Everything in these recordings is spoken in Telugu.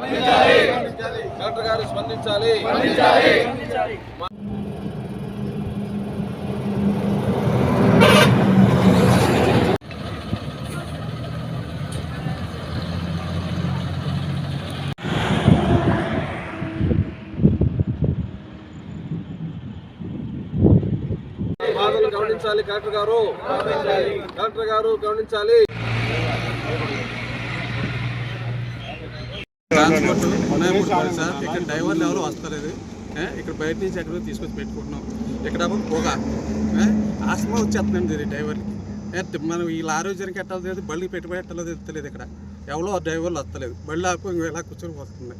కలెక్టర్ గారు స్పందించాలి. బాధలు గమనించాలి కలెక్టర్ గారు. కలెక్టర్ గారు గమనించాలి. ట్రాన్స్పోర్ట్ ఉన్నాయి సార్. ఇక్కడ డ్రైవర్లు ఎవరు వస్తలేదు. ఇక్కడ బయట నుంచి ఎక్కడో తీసుకొచ్చి పెట్టుకుంటున్నాం. ఇక్కడ పొగ. ఆస్మా వచ్చేస్తుందండి ఇది డ్రైవర్కి ఏ, మనం వీళ్ళ ఆరోగ్యానికి ఎట్టాలి బళ్ళు పెట్టుబడి ఎట్టాలో తెలియదు ఇక్కడ. ఎవరో డ్రైవర్లు వస్తలేదు. బళ్ళు ఆపు ఇంకో ఇలా కూర్చొని పోతుంది.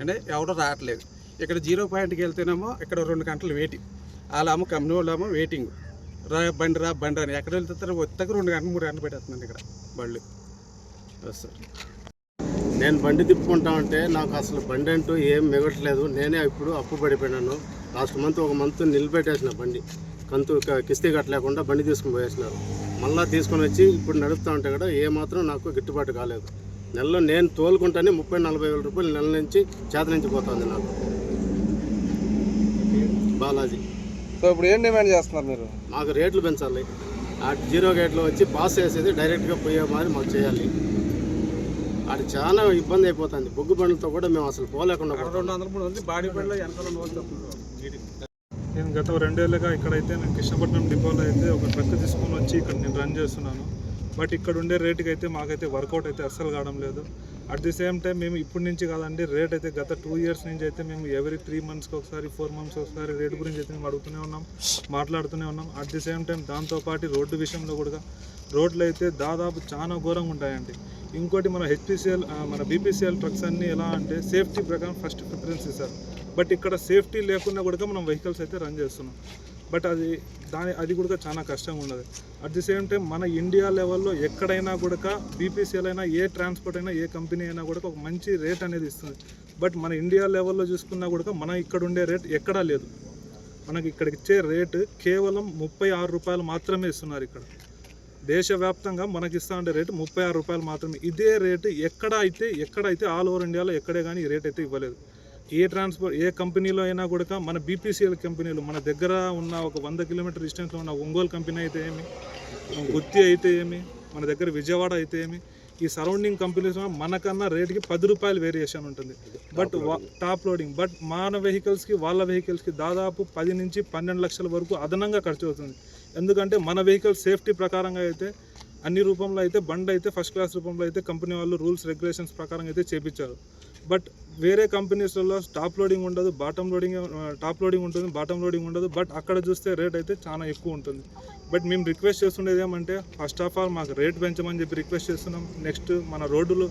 అంటే ఎవరో రావట్లేదు. ఇక్కడ జీరో పాయింట్కి వెళ్తేనేమో ఇక్కడ రెండు గంటలు వెయిటింగ్. వాళ్ళేమో కంపెనీ వాళ్ళేమో వెయిటింగ్. రా బండి రా బండి అని. ఎక్కడ వెళ్తారో వచ్చాక రెండు గంటలు మూడు గంటలు పెట్టేస్తుందండి ఇక్కడ బళ్ళు. సార్ నేను బండి తిప్పుకుంటా ఉంటే నాకు అసలు బండి అంటూ ఏం మిగట్లేదు. నేనే ఇప్పుడు అప్పు పడిపోయినాను. లాస్ట్ మంత్ ఒక మంత్ నిలబెట్టేసిన బండి. కంతు కిస్తీ కట్టలేకుండా బండి తీసుకుని పోయేసినారు. మళ్ళీ తీసుకొని వచ్చి ఇప్పుడు నడుపుతా ఉంటే కూడా ఏ మాత్రం నాకు గిట్టుబాటు కాలేదు. నెలలో నేను తోలుకుంటానే ముప్పై నలభై వేల రూపాయలు నెల నుంచి చేత నుంచి పోతుంది నాకు. బాలాజీ. సో ఇప్పుడు ఏం డిమాండ్ చేస్తున్నారు మీరు? మాకు రేట్లు పెంచాలి. ఆ జీరో గేట్లో వచ్చి పాస్ చేసేది డైరెక్ట్గా పోయే మాదిరి మాకు చేయాలి. అది చాలా ఇబ్బంది అయిపోతుంది. బొగ్గు బండ్లతో కూడా మేము అసలు పోలేకుండా నేను గత రెండేళ్ళుగా ఇక్కడైతే నేను కృష్ణపట్నం డిపోలో అయితే ఒక ట్రక్ తీసుకొని వచ్చి ఇక్కడ నేను రన్ చేస్తున్నాను. బట్ ఇక్కడ ఉండే రేటుకి అయితే మాకైతే వర్కౌట్ అయితే అస్సలు కావడం లేదు. అట్ ది సేమ్ టైం మేము ఇప్పటి నుంచి కాదండి రేట్ అయితే గత టూ ఇయర్స్ నుంచి అయితే మేము ఎవరీ త్రీ మంత్స్కి ఒకసారి ఫోర్ మంత్స్ ఒకసారి రేట్ గురించి అయితే మేము అడుగుతూనే ఉన్నాం మాట్లాడుతూనే ఉన్నాం. అట్ ది సేమ్ టైం దాంతోపాటు రోడ్డు విషయంలో కూడా రోడ్లు అయితే దాదాపు చాలా ఘోరంగా ఉంటాయండి. ఇంకోటి మన హెచ్పిసిఎల్ మన బీపీసీఎల్ ట్రక్స్ అన్నీ ఎలా అంటే సేఫ్టీ ప్రకారం ఫస్ట్ ప్రిఫరెన్స్ ఇస్తారు. బట్ ఇక్కడ సేఫ్టీ లేకుండా కూడా మనం వెహికల్స్ అయితే రన్ చేస్తున్నాం. బట్ అది దాని అది కూడా చాలా కష్టంగా ఉన్నది. అట్ ది సేమ్ టైం మన ఇండియా లెవెల్లో ఎక్కడైనా కూడా బీపీసీఎల్ అయినా ఏ ట్రాన్స్పోర్ట్ అయినా ఏ కంపెనీ అయినా కూడా ఒక మంచి రేట్ అనేది ఇస్తుంది. బట్ మన ఇండియా లెవెల్లో చూసుకున్నా కూడా మన ఇక్కడ ఉండే రేట్ ఎక్కడా లేదు. మనకి ఇక్కడికి ఇచ్చే రేటు కేవలం ముప్పై ఆరు రూపాయలు మాత్రమే ఇస్తున్నారు ఇక్కడ. దేశవ్యాప్తంగా మనకి ఇస్తా ఉండే రేటు ముప్పై ఆరు రూపాయలు మాత్రమే. ఇదే రేటు ఎక్కడ అయితే ఎక్కడైతే ఆల్ ఓవర్ ఇండియాలో ఎక్కడే కానీ ఈ రేట్ అయితే ఇవ్వలేదు. ఏ ట్రాన్స్పోర్ట్ ఏ కంపెనీలో అయినా కూడా మన బీపీసీఎల్ కంపెనీలు మన దగ్గర ఉన్న ఒక వంద కిలోమీటర్ డిస్టెన్స్లో ఉన్న ఒంగోలు కంపెనీ అయితే ఏమి గుత్తి అయితే ఏమి మన దగ్గర విజయవాడ అయితే ఏమి ఈ సరౌండింగ్ కంపెనీస్ మనకన్నా రేటుకి పది రూపాయలు వేరియేషన్ ఉంటుంది. But top loading. బట్ మన వెహికల్స్కి వాళ్ళ వెహికల్స్కి దాదాపు పది నుంచి పన్నెండు లక్షల వరకు అదనంగా ఖర్చు అవుతుంది. ఎందుకంటే మన వెహికల్ సేఫ్టీ ప్రకారంగా అయితే అన్ని రూపంలో అయితే బండి అయితే ఫస్ట్ క్లాస్ రూపంలో అయితే కంపెనీ వాళ్ళు రూల్స్ రెగ్యులేషన్స్ ప్రకారం అయితే చేపించారు. బట్ వేరే కంపెనీస్లలో టాప్ లోడింగ్ ఉండదు బాటమ్ లోడింగ్ టాప్ లోడింగ్ ఉంటుంది బాటమ్ లోడింగ్ ఉండదు. బట్ అక్కడ చూస్తే రేట్ అయితే చాలా ఎక్కువ ఉంటుంది. బట్ మేము రిక్వెస్ట్ చేస్తుండేది ఏమంటే ఫస్ట్ ఆఫ్ ఆల్ మాకు రేట్ పెంచమని చెప్పి రిక్వెస్ట్ చేస్తున్నాం. నెక్స్ట్ మన రోడ్డులు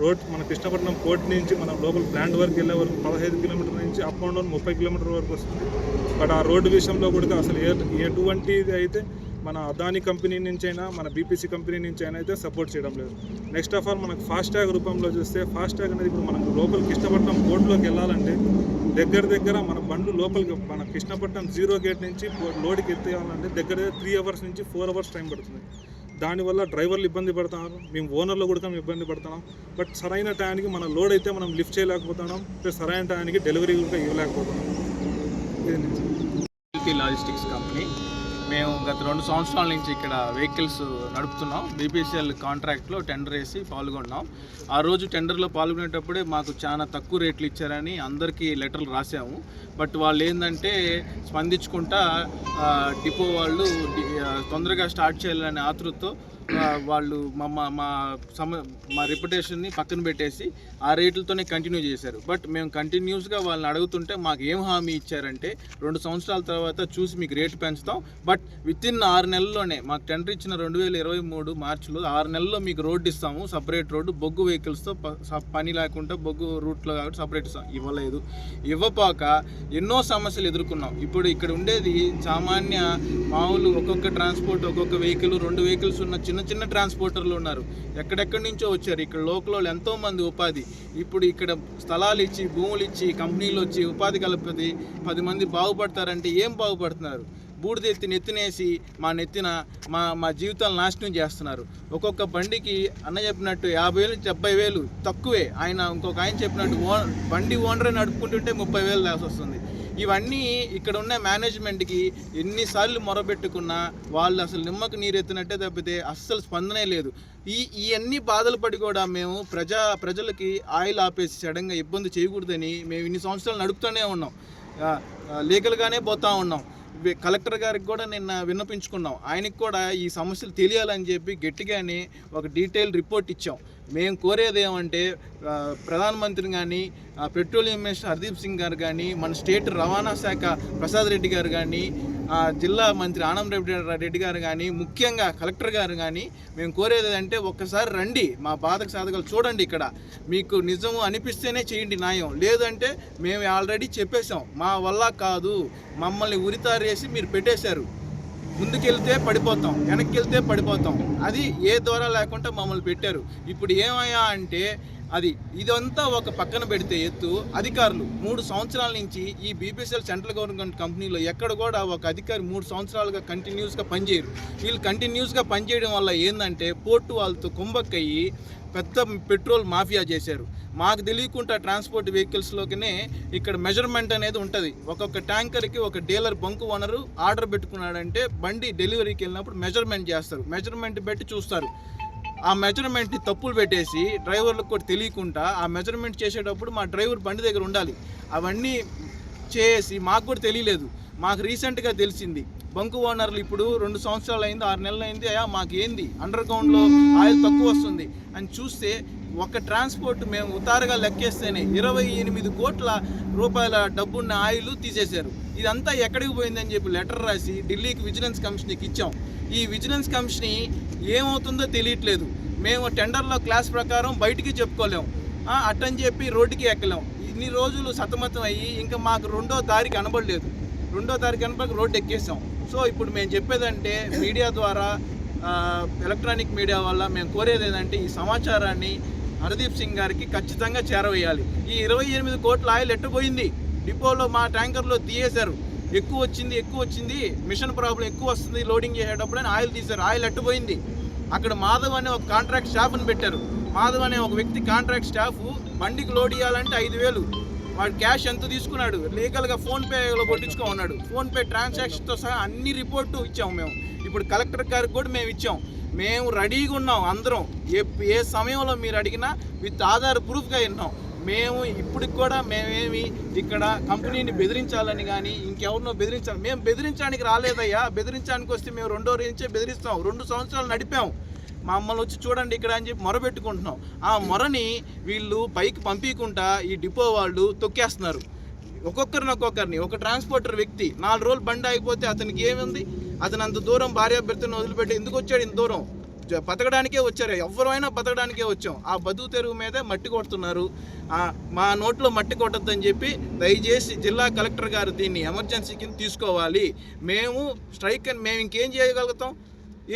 రోడ్ మన కృష్ణపట్నం పోర్ట్ నుంచి మనం లోపల ప్లాంట్ వరకు వెళ్ళే వరకు పదహైదు కిలోమీటర్ నుంచి అప్ అండ్ డౌన్ ముప్పై కిలోమీటర్ వరకు వస్తుంది. బట్ ఆ రోడ్డు విషయంలో కూడా అసలు ఏ ఎటువంటిది అయితే మన అదాని కంపెనీ నుంచి అయినా మన బీపీసీ కంపెనీ నుంచి అయినా అయితే సపోర్ట్ చేయడం లేదు. నెక్స్ట్ ఆఫ్ ఆల్ మనకు ఫాస్ట్టాగ్ రూపంలో చూస్తే ఫాస్ట్టాగ్ అనేది ఇప్పుడు మనకు లోపల కృష్ణపట్నం బోర్డులోకి వెళ్ళాలంటే దగ్గర దగ్గర మన బండ్లు లోపలికి మన కృష్ణపట్నం జీరో గేట్ నుంచి లోడ్కి ఎత్తేయాలంటే దగ్గర త్రీ అవర్స్ నుంచి ఫోర్ అవర్స్ టైం పడుతుంది. దానివల్ల డ్రైవర్లు ఇబ్బంది పడుతున్నారు మేము ఓనర్లు కూడా మేము ఇబ్బంది పడుతున్నాం. బట్ సరైన టైంకి మన లోడ్ అయితే మనం లిఫ్ట్ చేయలేకపోతున్నాం ప్లస్ సరైన టైంకి డెలివరీ కూడా ఇవ్వలేకపోతున్నాం. లాజిస్టిక్స్ కంపెనీ మేము గత రెండు సంవత్సరాల నుంచి ఇక్కడ వెహికల్స్ నడుపుతున్నాం. బీపీసీఎల్ కాంట్రాక్ట్లో టెండర్ వేసి పాల్గొన్నాం. ఆ రోజు టెండర్లో పాల్గొనేటప్పుడే మాకు చాలా తక్కువ రేట్లు ఇచ్చారని అందరికీ లెటర్లు రాసాము బట్ వాళ్ళు ఏంటంటే స్పందించుకుంటా డిపో వాళ్ళు తొందరగా స్టార్ట్ చేయాలనే ఆతృతతో వాళ్ళు మా మా- మా సమ మా రెప్యుటేషన్ని పక్కన పెట్టేసి ఆ రేట్లతోనే కంటిన్యూ చేశారు. బట్ మేము కంటిన్యూస్గా వాళ్ళని అడుగుతుంటే మాకు ఏం హామీ ఇచ్చారంటే రెండు సంవత్సరాల తర్వాత చూసి మీకు రేటు పెంచుతాం. బట్ విత్ ఇన్ ఆరు నెలల్లోనే మాకు టెండర్ ఇచ్చిన రెండు వేల ఇరవై మూడు మార్చిలో ఆరు నెలల్లో మీకు రోడ్డు ఇస్తాము సపరేట్ రోడ్డు బొగ్గు వెహికల్స్తో ప- పని లేకుండా బొగ్గు రూట్లో కాబట్టి సపరేట్ ఇస్తాం. ఇవ్వలేదు. ఇవ్వపాక ఎన్నో సమస్యలు ఎదుర్కొన్నాం. ఇప్పుడు ఇక్కడ ఉండేది సామాన్య మామూలు ఒక్కొక్క ట్రాన్స్పోర్ట్ ఒక్కొక్క వెహికల్ రెండు వెహికల్స్ ఉన్న చిన్న చిన్న చిన్న ట్రాన్స్పోర్టర్లు ఉన్నారు. ఎక్కడెక్కడి నుంచో వచ్చారు. ఇక్కడ లోకల్ ఎంతోమంది ఉపాధి. ఇప్పుడు ఇక్కడ స్థలాలు ఇచ్చి భూములు ఇచ్చి కంపెనీలు వచ్చి ఉపాధి కలిపి పది మంది బాగుపడతారంటే ఏం బాగుపడుతున్నారు? బూడిదెత్తి నెత్తినేసి మా నెత్తిన మా మా జీవితాలు నాశనం చేస్తున్నారు. ఒక్కొక్క బండికి అన్న చెప్పినట్టు యాభై వేలు డెబ్బై వేలు తక్కువే. ఆయన ఇంకొక ఆయన చెప్పినట్టు ఓ బండి ఓనరే నడుపుకుంటుంటే ముప్పై వేలు దాసి వస్తుంది. ఇవన్నీ ఇక్కడ ఉన్న మేనేజ్మెంట్కి ఎన్నిసార్లు మొరబెట్టుకున్నా వాళ్ళు అసలు నిమ్మకు నీరెత్తినట్టే తప్పితే అస్సలు స్పందనే లేదు. ఈ ఇవన్నీ బాధలు పడి కూడా మేము ప్రజా ప్రజలకి ఆయిల్ ఆపేసి సడన్గా ఇబ్బంది చేయకూడదని మేము ఇన్ని సంవత్సరాలు నడుపుతూనే ఉన్నాం. లీగల్గానే పోతా ఉన్నాం. కలెక్టర్ గారికి కూడా నిన్న విన్నపించుకున్నాం. ఆయనకి కూడా ఈ సమస్యలు తెలియాలని చెప్పి గట్టిగానే ఒక డీటెయిల్ రిపోర్ట్ ఇచ్చాం. మేము కోరేది ఏమంటే ఆ, ప్రధానమంత్రిని కానీ పెట్రోలియం మినిస్టర్ హర్దీప్ సింగ్ గారు కానీ మన స్టేట్ రవాణా శాఖ ప్రసాద్ రెడ్డి గారు కానీ జిల్లా మంత్రి ఆనం రెడ్డి రెడ్డి గారు కానీ ముఖ్యంగా కలెక్టర్ గారు కానీ మేము కోరేది అంటే ఒక్కసారి రండి మా బాధకు సాధకాలు చూడండి ఇక్కడ. మీకు నిజము అనిపిస్తేనే చేయండి న్యాయం. లేదంటే మేము ఆల్రెడీ చెప్పేశాం. మా వల్ల కాదు. మమ్మల్ని ఉరితారేసి మీరు పెట్టేశారు. ముందుకెళ్తే పడిపోతాం వెనక్కి వెళ్తే పడిపోతాం. అది ఏ ద్వారా లేకుండా మమ్మల్ని పెట్టారు. ఇప్పుడు ఏమయ్యా అంటే అది ఇదంతా ఒక పక్కన పెడితే ఎత్తు అధికారులు మూడు సంవత్సరాల నుంచి ఈ బీపీసీఎల్ సెంట్రల్ గవర్నమెంట్ కంపెనీలో ఎక్కడ కూడా ఒక అధికారి మూడు సంవత్సరాలుగా కంటిన్యూస్గా పనిచేయరు. వీళ్ళు కంటిన్యూస్గా పనిచేయడం వల్ల ఏంటంటే పోర్టు వాళ్ళతో కుంభక్కయ్యి పెద్ద పెట్రోల్ మాఫియా చేశారు. మాకు తెలియకుండా ట్రాన్స్పోర్ట్ వెహికల్స్లోకినే ఇక్కడ మెజర్మెంట్ అనేది ఉంటుంది. ఒక్కొక్క ట్యాంకర్కి ఒక డీలర్ బంకు ఓనరు ఆర్డర్ పెట్టుకున్నాడంటే బండి డెలివరీకి వెళ్ళినప్పుడు మెజర్మెంట్ చేస్తారు. మెజర్మెంట్ పెట్టి చూస్తారు. ఆ మెజర్మెంట్ని తప్పులు పెట్టేసి డ్రైవర్లకు కూడా తెలియకుండా ఆ మెజర్మెంట్ చేసేటప్పుడు మా డ్రైవర్ బండి దగ్గర ఉండాలి. అవన్నీ చేసి మాకు కూడా తెలియలేదు. మాకు రీసెంట్గా తెలిసింది. బంకు ఓనర్లు ఇప్పుడు రెండు సంవత్సరాలు అయింది ఆరు నెలలు అయింది అయ్యా మాకు ఏంది అండర్ గ్రౌండ్లో ఆయిల్ తక్కువ వస్తుంది. అని చూస్తే ఒక ట్రాన్స్పోర్ట్ మేము ఉతారుగా లెక్కేస్తేనే ఇరవై ఎనిమిది కోట్ల రూపాయల డబ్బున్న ఆయిల్ తీసేశారు. ఇదంతా ఎక్కడికి పోయిందని చెప్పి లెటర్ రాసి ఢిల్లీకి విజిలెన్స్ కమిషన్కి ఇచ్చాం. ఈ విజిలెన్స్ కమిషన్ ఏమవుతుందో తెలియట్లేదు. మేము టెండర్లో క్లాస్ ప్రకారం బయటికి చెప్పుకోలేం. అట్టని చెప్పి రోడ్డుకి ఎక్కలేం. ఇన్ని రోజులు సతమతం అయ్యి ఇంకా మాకు రెండో దారి కనబడలేదు. రెండో దారి కనుక రోడ్డు ఎక్కేసాం. సో ఇప్పుడు మేము చెప్పేదంటే మీడియా ద్వారా ఎలక్ట్రానిక్ మీడియా వల్ల మేము కోరేది ఏంటంటే ఈ సమాచారాన్ని హర్దీప్ సింగ్ గారికి ఖచ్చితంగా చేరవేయాలి. ఈ ఇరవై ఎనిమిది కోట్ల ఆయిల్ ఎట్టుపోయింది డిపోలో మా ట్యాంకర్లో తీయేశారు. ఎక్కువ వచ్చింది ఎక్కువ వచ్చింది. మిషన్ ప్రాబ్లం ఎక్కువ వస్తుంది లోడింగ్ చేసేటప్పుడు అని ఆయిల్ తీశారు. ఆయిల్ ఎట్టుపోయింది అక్కడ మాధవ్ అనే ఒక కాంట్రాక్ట్ స్టాఫ్ని పెట్టారు. మాధవ్ అనే ఒక వ్యక్తి కాంట్రాక్ట్ స్టాఫ్ బండికి లోడ్ చేయాలంటే ఐదు వేలు. వాడు క్యాష్ ఎంత తీసుకున్నాడు? లీగల్గా ఫోన్పేలో కొట్టించుకో ఉన్నాడు ఫోన్పే ట్రాన్సాక్షన్తో సహా అన్ని రిపోర్టు ఇచ్చాము మేము. ఇప్పుడు కలెక్టర్ గారికి కూడా మేము ఇచ్చాం. మేము రెడీగా ఉన్నాం అందరం. ఏ ఏ సమయంలో మీరు అడిగినా విత్ ఆధార్ ప్రూఫ్గా విన్నాం. మేము ఇప్పటికి కూడా మేమేమి ఇక్కడ కంపెనీని బెదిరించాలని కానీ ఇంకెవరినో బెదిరించాలి. మేము బెదిరించడానికి రాలేదయ్యా. బెదిరించడానికి వస్తే మేము రెండో నుంచే బెదిరిస్తాం. రెండు సంవత్సరాలు నడిపాము మమ్మల్ని వచ్చి చూడండి ఇక్కడ అని చెప్పి మొరబెట్టుకుంటున్నాం ఆ మొరని వీళ్ళు పైకి పంపించకుండా ఈ డిపో వాళ్ళు తొక్కేస్తున్నారు. ఒక్కొక్కరిని ఒక్కొక్కరిని. ఒక ట్రాన్స్పోర్టర్ వ్యక్తి నాలుగు రోజులు బండి అయిపోతే అతనికి ఏముంది? అతను అంత దూరం భార్యాభర్తను వదిలిపెట్టి ఎందుకు వచ్చాడు ఇంత దూరం? జ- బతకడానికే వచ్చారు. ఎవరైనా బతకడానికే వచ్చాం. ఆ బతుకు తెరువు మీదే మట్టి కొడుతున్నారు. మా నోట్లో మట్టి కొట్టద్దని చెప్పి దయచేసి జిల్లా కలెక్టర్ గారు దీన్ని ఎమర్జెన్సీ కింద తీసుకోవాలి. మేము స్ట్రైక్ అని మేము ఇంకేం చేయగలుగుతాం?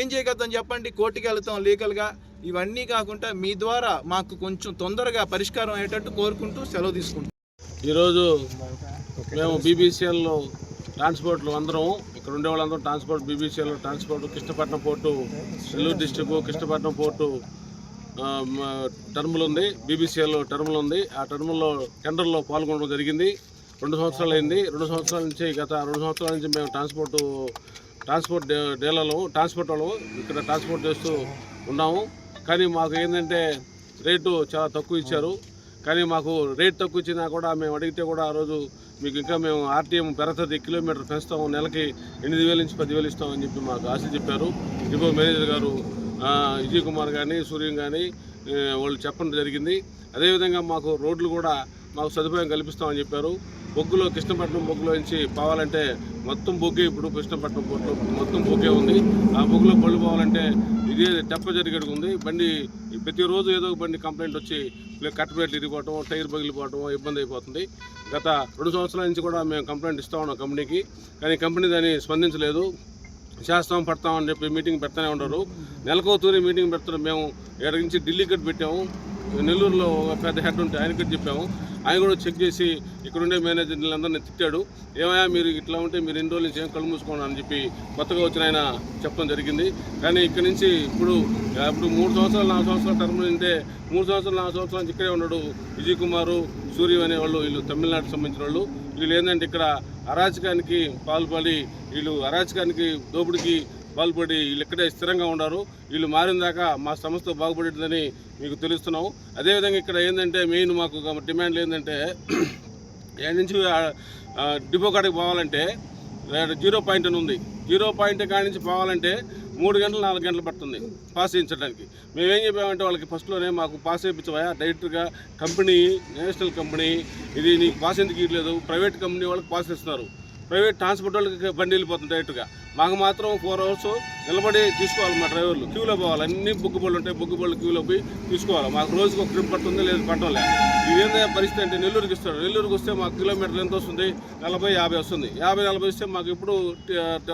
ఏం చేయగలుగుతాం చెప్పండి? కోర్టుకి వెళ్తాం లీగల్గా. ఇవన్నీ కాకుండా మీ ద్వారా మాకు కొంచెం తొందరగా పరిష్కారం అయ్యేటట్టు కోరుకుంటూ సెలవు తీసుకుంటాం ఈరోజు మేము బీబీసీఎల్లో ట్రాన్స్పోర్ట్లు అందరం ఇక్కడ ఉండే వాళ్ళందరం transport బీబీసీఎల్లో transport Krishnapatnam port Nellore district Krishnapatnam port టర్ములు ఉంది. బీబీసీఎల్ టర్ములు ఉంది. ఆ టర్ముల్లో టెండర్లో పాల్గొనడం జరిగింది. రెండు సంవత్సరాలు అయింది రెండు సంవత్సరాల నుంచి గత రెండు సంవత్సరాల నుంచి మేము ట్రాన్స్పోర్టు ట్రాన్స్పోర్ట్ డీలర్లు ట్రాన్స్పోర్ట్ వాళ్ళు ఇక్కడ ట్రాన్స్పోర్ట్ చేస్తూ ఉన్నాము. కానీ మాకు ఏంటంటే రేటు చాలా తక్కువ ఇచ్చారు. కానీ మాకు రేట్ తక్కువ ఇచ్చినా కూడా మేము అడిగితే కూడా ఆ రోజు మీకు ఇంకా మేము ఆర్టీఎం పెరుగుతుంది కిలోమీటర్ పెంచుతాము నెలకి ఎనిమిది వేల నుంచి పదివేలు ఇస్తామని చెప్పి మాకు ఆశ చెప్పారు. డిపో మేనేజర్ గారు విజయ్ కుమార్ కానీ సూర్యం కానీ వాళ్ళు చెప్పడం జరిగింది. అదేవిధంగా మాకు రోడ్లు కూడా మాకు సదుపాయం కల్పిస్తామని చెప్పారు. బొగ్గులో కృష్ణపట్నం బొగ్గులో నుంచి పోవాలంటే మొత్తం బొగ్గే ఇప్పుడు కృష్ణపట్నం పోర్టులో మొత్తం బొగ్గే ఉంది. ఆ బొగ్గులో బళ్ళు పోవాలంటే ఇదే తెప్ప జరిగేది ఉంది. బండి ప్రతిరోజు ఏదో ఒక బండి కంప్లైంట్ వచ్చి కట్టబెట్లు ఇరిగిపోవటం టైర్ పగిలిపోవటం ఇబ్బంది అయిపోతుంది. గత రెండు సంవత్సరాల నుంచి కూడా మేము కంప్లైంట్ ఇస్తా ఉన్నాం కంపెనీకి. కానీ కంపెనీ దాన్ని స్పందించలేదు. చేస్తాం పడతాం అని చెప్పి మీటింగ్ పెడతానే ఉండరు నెలకో తూరి మీటింగ్ పెడుతున్నాం మేము ఎక్కడి నుంచి ఢిల్లీ కట్ పెట్టాము. నెల్లూరులో ఒక పెద్ద హెడ్ ఉంటే ఆయనకి చెప్పాము. ఆయన కూడా చెక్ చేసి ఇక్కడుండే మేనేజర్ మేనేజర్లందరినీ తిట్టాడు. ఏమయ్యా మీరు ఇట్లా ఉంటే మీరు ఎన్ని రోజుల నుంచి ఏం కళ్ళు మూసుకోండి అని చెప్పి కొత్తగా వచ్చిన ఆయన చెప్పడం జరిగింది. కానీ ఇక్కడ నుంచి ఇప్పుడు ఇప్పుడు మూడు సంవత్సరాలు నాలుగు సంవత్సరాల టర్మ్ ఉంటే మూడు సంవత్సరాలు నాలుగు సంవత్సరాల నుంచి ఇక్కడే ఉన్నాడు విజయ్ కుమారు సూర్య అనేవాళ్ళు వీళ్ళు తమిళనాడుకు సంబంధించిన వాళ్ళు. వీళ్ళు ఏంటంటే ఇక్కడ అరాచకానికి పాల్పడి వీళ్ళు అరాచకానికి దోపిడికి బాగుపడి వీళ్ళు ఇక్కడే స్థిరంగా ఉన్నారు. వీళ్ళు మారిన దాకా మా సంస్థ బాగుపడిందని మీకు తెలుస్తున్నాము. అదేవిధంగా ఇక్కడ ఏంటంటే మెయిన్ మాకు డిమాండ్లు ఏంటంటే ఏడు నుంచి డిపో కాడికి పోవాలంటే జీరో పాయింట్ అని ఉంది. జీరో పాయింట్ కాడి నుంచి పోవాలంటే మూడు గంటలు నాలుగు గంటలు పడుతుంది పాస్ చేయించడానికి. మేమేం చెప్పామంటే వాళ్ళకి ఫస్ట్లోనే మాకు పాస్ చేయించవా డైరెక్ట్గా కంపెనీ నేషనల్ కంపెనీ ఇది నీకు పాస్ ఎందుకు ఇవ్వలేదు ప్రైవేట్ కంపెనీ వాళ్ళకి పాస్ ఇస్తున్నారు ప్రైవేట్ ట్రాన్స్పోర్ట్ వాళ్ళకి బండి వెళ్ళిపోతుంది డైరెక్ట్గా. మాకు మాత్రం ఫోర్ అవర్స్ నిలబడి తీసుకోవాలి మా డ్రైవర్లు. క్యూలో పోవాలి. అన్ని బొగ్గు బళ్ళు ఉంటాయి. బుక్ బళ్ళు క్యూలో పోయి తీసుకోవాలి. మాకు రోజుకి ఒక ట్రిప్ పడుతుంది లేదు పట్టడం లేదు ఇదేందా పరిస్థితి అంటే నెల్లూరుకి ఇస్తాడు. నెల్లూరుకి వస్తే మాకు కిలోమీటర్లు ఎంత వస్తుంది? నలభై యాభై వస్తుంది. యాభై నలభై వస్తే మాకు ఇప్పుడు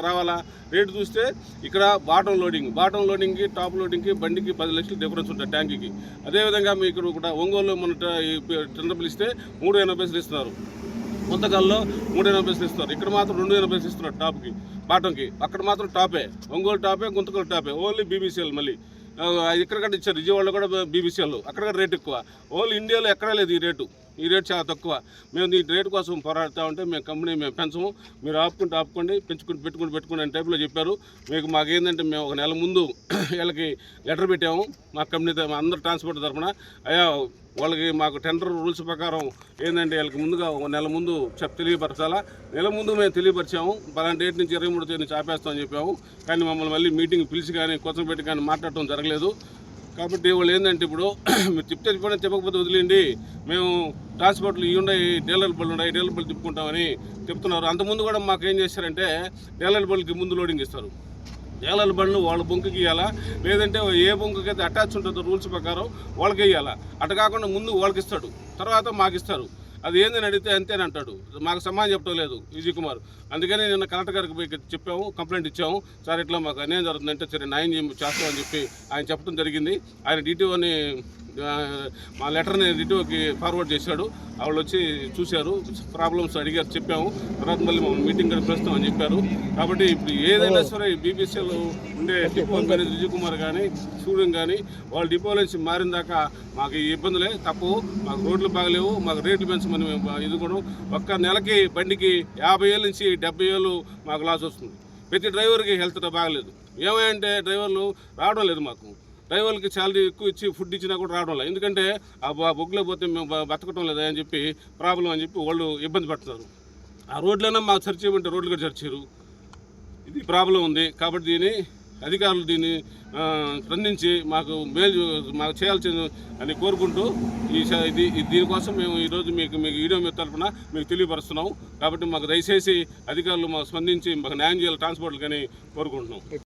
రావాలా? రేటు చూస్తే ఇక్కడ బాటం లోడింగ్ బాటం లోడింగ్కి టాప్ లోడింగ్కి బండికి పది లక్షలు డిఫరెన్స్ ఉంటుంది ట్యాంక్కి. అదేవిధంగా మీకు ఇక్కడ ఒంగోలు మన ట- ఈ టెండర్ పిలిస్తే మూడు ఎనభై పైసలు ఇస్తున్నారు. ముంతకాల్లో మూడు ఎనభై పైసలు ఇస్తారు ఇక్కడ మాత్రం రెండు ఎనభై పైసలు ఇస్తున్నారు టాప్కి బాటంకి. అక్కడ మాత్రం టాపే. ఒంగోలు టాపే గుంతకలు టాపే. ఓన్లీ బీబీసీఎల్ మళ్ళీ. ఇక్కడ కూడా ఇచ్చారు. విజయవాడలో కూడా బీబీసీఎల్. అక్కడ కూడా రేట్ ఎక్కువ. ఓన్లీ ఇండియాలో ఎక్కడా లేదు ఈ రేటు. ఈ రేట్ చాలా తక్కువ. మేము ఈ రేటు కోసం పోరాడుతూ ఉంటే మేము కంపెనీ మేము పెంచము. మీరు ఆపుకుంటే ఆపుకోండి పెంచుకుంటూ పెట్టుకుని పెట్టుకుని అనే టైప్లో చెప్పారు. మీకు మాకేంటంటే మేము ఒక నెల ముందు వీళ్ళకి లెటర్ పెట్టాము. మా కంపెనీ అందరు ట్రాన్స్పోర్ట్ తరఫున. అయ్యా వాళ్ళకి మాకు టెండర్ రూల్స్ ప్రకారం ఏంటంటే వీళ్ళకి ముందుగా ఒక నెల ముందు చెప్ తెలియపరచాలా? నెల ముందు మేము తెలియపరిచాము. పలానా డేట్ నుంచి ఇరవై మూడు తేదీ నుంచి ఆపేస్తామని చెప్పాము. కానీ మమ్మల్ని మళ్ళీ మీటింగ్ పిలిచి కానీ కొత్త పెట్టి కానీ మాట్లాడటం జరగలేదు. కాబట్టి వాళ్ళు ఏంటంటే ఇప్పుడు మీరు చెప్తే చెప్పండి చెప్పకపోతే వదిలేండి మేము ట్రాన్స్పోర్ట్లు ఇవి ఉన్నాయి డీలర్ బళ్ళు ఉన్నాయి డీలర్ బళ్ళు తిప్పుకుంటామని చెప్తున్నారు. అంతకుముందు కూడా మాకు ఏం చేశారంటే డీలర్ బళ్ళకి ముందు లోడింగ్ ఇస్తారు. డీలర్ బండ్లు వాళ్ళ బొంకుకి ఇవ్వాలా లేదంటే ఏ బొంకుకి అయితే అటాచ్ ఉంటుందో రూల్స్ ప్రకారం వాళ్ళకి ఇవ్వాలా అటు కాకుండా ముందు వాళ్ళకి ఇస్తాడు తర్వాత మాకు ఇస్తారు అది ఏందని అడిగితే అంతేనంటాడు అంటాడు. మాకు సమాధానం చెప్పడం లేదు విజయ్ కుమార్. అందుకని నిన్న కలెక్టర్ గారికి పోయి చెప్పాము కంప్లైంట్ ఇచ్చాము. సార్ ఇట్లా మాకు అన్యాయం జరుగుతుందంటే సరే న్యాయం చేస్తామని చెప్పి ఆయన చెప్పడం జరిగింది. ఆయన డిటిఓని మా లెటర్ని డిటిఓకి ఫార్వర్డ్ చేశాడు. వాళ్ళు వచ్చి చూశారు ప్రాబ్లమ్స్ అడిగారు చెప్పాము. తర్వాత మళ్ళీ మమ్మల్ని మీటింగ్ కూడా పిలుస్తాం అని చెప్పారు. కాబట్టి ఇప్పుడు ఏదైనా సరే బీబీసీలో ఉండే డిపో మేనేజర్ విజయ్ కుమార్ కానీ సూర్యం కానీ వాళ్ళ డిపో నుంచి మారిన దాకా మాకు ఈ ఇబ్బందులే తప్పు. మాకు రోడ్లు బాగలేవు మాకు రేట్లు పెంచమని మనం ఇది కూడా ఒక్క నెలకి బండికి యాభై ఏళ్ళ నుంచి డెబ్బై ఏళ్ళు మాకు లాస్ వస్తుంది. ప్రతి డ్రైవర్కి హెల్త్ బాగలేదు. ఏమంటే డ్రైవర్లు రావడం లేదు మాకు. డ్రైవర్లకి శాలరీ ఎక్కువ ఇచ్చి ఫుడ్ ఇచ్చినా కూడా రావడం లేదు. ఎందుకంటే ఆ బొగ్గులో పోతే మేము బతకటం లేదా అని చెప్పి ప్రాబ్లం అని చెప్పి వాళ్ళు ఇబ్బంది పడుతున్నారు. ఆ రోడ్లైనా మాకు సరి చేయమంటే రోడ్లు కూడా సరిచారు ఇది ప్రాబ్లం ఉంది. కాబట్టి దీన్ని అధికారులు దీన్ని స్పందించి మాకు మేలు మాకు చేయాల్సింది అని కోరుకుంటూ ఈ స- ఇది ఇది- దీనికోసం మేము ఈరోజు మీకు మీకు వీడియో మీద తరఫున మీకు తెలియపరుస్తున్నాం కాబట్టి మాకు దయచేసి అధికారులు మాకు స్పందించి మాకు న్యాయం చేయాలి ట్రాన్స్పోర్ట్లు కానీ కోరుకుంటున్నాం.